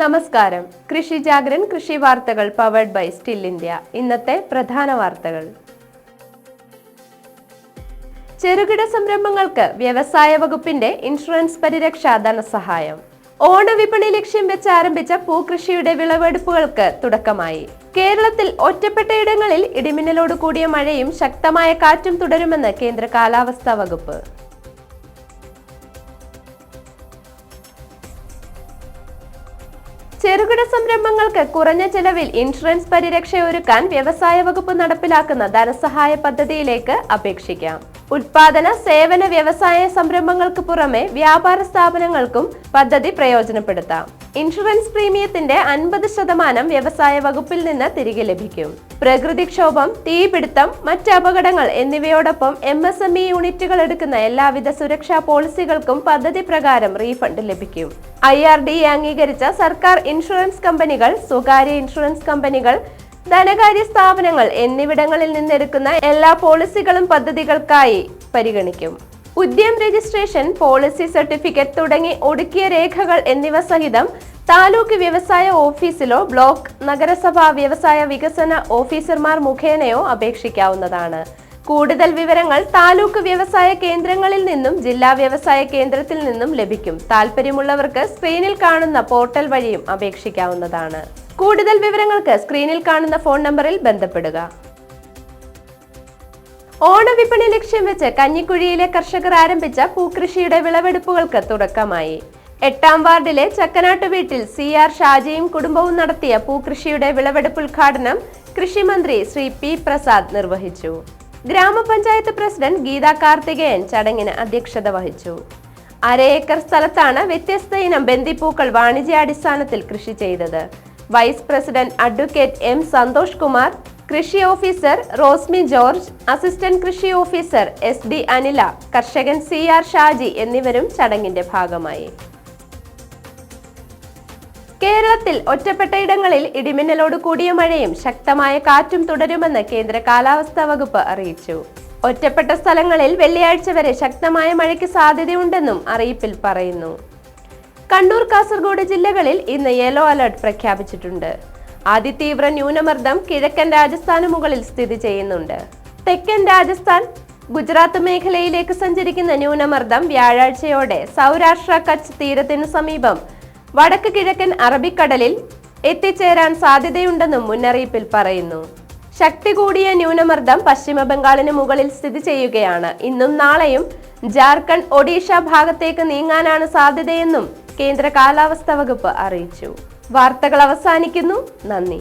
നമസ്കാരം. കൃഷി ജാഗ്രൻ കൃഷി വാർത്തകൾ പവർഡ് ബൈ സ്റ്റിൽ ഇന്ത്യ ഇന്നത്തെ പ്രധാന വാർത്തകൾ. ചെറുകിട സംരംഭങ്ങൾക്ക് വ്യവസായ വകുപ്പിന്റെ ഇൻഷുറൻസ് പരിരക്ഷാ ധനസഹായം. ഓണവിപണി ലക്ഷ്യം വെച്ച് ആരംഭിച്ച പൂക്കൃഷിയുടെ വിളവെടുപ്പുകൾക്ക് തുടക്കമായി. കേരളത്തിൽ ഒറ്റപ്പെട്ട ഇടങ്ങളിൽ ഇടിമിന്നലോട് കൂടിയ മഴയും ശക്തമായ കാറ്റും തുടരുമെന്ന് കേന്ദ്ര കാലാവസ്ഥാ വകുപ്പ്. ചെറുകിട സംരംഭങ്ങൾക്ക് കുറഞ്ഞ ചെലവിൽ ഇൻഷുറൻസ് പരിരക്ഷ ഒരുക്കാൻ വ്യവസായ വകുപ്പ് നടപ്പിലാക്കുന്ന ധനസഹായ പദ്ധതിയിലേക്ക് അപേക്ഷിക്കാം. ഉൽപാദന സേവന വ്യവസായ സംരംഭങ്ങൾക്ക് പുറമെ വ്യാപാര സ്ഥാപനങ്ങൾക്കും പദ്ധതി പ്രയോജനപ്പെടുത്താം. ഇൻഷുറൻസ് പ്രീമിയത്തിന്റെ അൻപത് ശതമാനം വ്യവസായ വകുപ്പിൽ നിന്ന് തിരികെ ലഭിക്കും. പ്രകൃതിക്ഷോഭം തീപിടുത്തം മറ്റ് അപകടങ്ങൾ എന്നിവയോടൊപ്പം എം എസ് എം ഇ യൂണിറ്റുകൾ എടുക്കുന്ന എല്ലാവിധ സുരക്ഷാ പോളിസികൾക്കും പദ്ധതി പ്രകാരം റീഫണ്ട് ലഭിക്കും. ഐ ആർ ഡി അംഗീകരിച്ച സർക്കാർ ഇൻഷുറൻസ് കമ്പനികൾ സ്വകാര്യ ഇൻഷുറൻസ് കമ്പനികൾ ധനകാര്യ സ്ഥാപനങ്ങൾ എന്നിവിടങ്ങളിൽ നിന്നെടുക്കുന്ന എല്ലാ പോളിസികളും പദ്ധതികൾക്കായി പരിഗണിക്കും. ഉദ്യം രജിസ്ട്രേഷൻ പോളിസി സർട്ടിഫിക്കറ്റ് തുടങ്ങി ഒടുക്കിയ രേഖകൾ എന്നിവ സഹിതം താലൂക്ക് വ്യവസായ ഓഫീസിലോ ബ്ലോക്ക് നഗരസഭാ വ്യവസായ വികസന ഓഫീസർമാർ മുഖേനയോ അപേക്ഷിക്കാവുന്നതാണ്. കൂടുതൽ വിവരങ്ങൾ താലൂക്ക് വ്യവസായ കേന്ദ്രങ്ങളിൽ നിന്നും ജില്ലാ വ്യവസായ കേന്ദ്രത്തിൽ നിന്നും ലഭിക്കും. താല്പര്യമുള്ളവർക്ക് സ്ക്രീനിൽ കാണുന്ന പോർട്ടൽ വഴിയും അപേക്ഷിക്കാവുന്നതാണ്. കൂടുതൽ വിവരങ്ങൾക്ക് സ്ക്രീനിൽ കാണുന്ന ഫോൺ നമ്പറിൽ ബന്ധപ്പെടുക. ഓണവിപണി ലക്ഷ്യം വെച്ച് കഞ്ഞിക്കുഴിയിലെ കർഷകർ ആരംഭിച്ച പൂക്കൃഷിയുടെ വിളവെടുപ്പുകൾക്ക് തുടക്കമായി. എട്ടാം വാർഡിലെ ചക്കനാട്ട് വീട്ടിൽ സി ആർ ഷാജിയും കുടുംബവും നടത്തിയ പൂക്കൃഷിയുടെ വിളവെടുപ്പ് ഉദ്ഘാടനം കൃഷിമന്ത്രി ശ്രീ പി പ്രസാദ് നിർവഹിച്ചു. ഗ്രാമപഞ്ചായത്ത് പ്രസിഡന്റ് ഗീത കാർത്തികേയൻ ചടങ്ങിന് അധ്യക്ഷത വഹിച്ചു. അര ഏക്കർ സ്ഥലത്താണ് വ്യത്യസ്ത ഇനം ബന്ദിപ്പൂക്കൾ വാണിജ്യാടിസ്ഥാനത്തിൽ കൃഷി ചെയ്തത്. Vice president advocate M Santhosh Kumar കൃഷി ഓഫീസർ റോസ്മി ജോർജ് അസിസ്റ്റന്റ് കൃഷി ഓഫീസർ എസ് ഡി അനില കർഷകൻ സി ആർ ഷാജി എന്നിവരും ചടങ്ങിന്റെ ഭാഗമായി. കേരളത്തിൽ ഒറ്റപ്പെട്ട ഇടങ്ങളിൽ ഇടിമിന്നലോട് കൂടിയ മഴയും ശക്തമായ കാറ്റും തുടരുമെന്ന് കേന്ദ്ര കാലാവസ്ഥാ വകുപ്പ് അറിയിച്ചു. ഒറ്റപ്പെട്ട സ്ഥലങ്ങളിൽ വെള്ളിയാഴ്ച വരെ ശക്തമായ മഴയ്ക്ക് സാധ്യതയുണ്ടെന്നും അറിയിപ്പിൽ പറയുന്നു. കണ്ണൂർ കാസർഗോഡ് ജില്ലകളിൽ ഇന്ന് യെല്ലോ അലർട്ട് പ്രഖ്യാപിച്ചിട്ടുണ്ട്. അതിതീവ്ര ന്യൂനമർദ്ദം കിഴക്കൻ രാജസ്ഥാന് മുകളിൽ സ്ഥിതി ചെയ്യുന്നുണ്ട്. തെക്കൻ രാജസ്ഥാൻ ഗുജറാത്ത് മേഖലയിലേക്ക് സഞ്ചരിക്കുന്ന ന്യൂനമർദ്ദം വ്യാഴാഴ്ചയോടെ സൗരാഷ്ട്ര കച്ച് തീരത്തിന് സമീപം വടക്ക് കിഴക്കൻ അറബിക്കടലിൽ എത്തിച്ചേരാൻ സാധ്യതയുണ്ടെന്നും മുന്നറിയിപ്പിൽ പറയുന്നു. ശക്തി കൂടിയ ന്യൂനമർദ്ദം പശ്ചിമ ബംഗാളിന് മുകളിൽ സ്ഥിതി ചെയ്യുകയാണ്. ഇന്നും നാളെയും ജാർഖണ്ഡ് ഒഡീഷ ഭാഗത്തേക്ക് നീങ്ങാനാണ് സാധ്യതയെന്നും കേന്ദ്ര കാലാവസ്ഥാ വകുപ്പ് അറിയിച്ചു. വാർത്തകൾ അവസാനിക്കുന്നു. നന്ദി.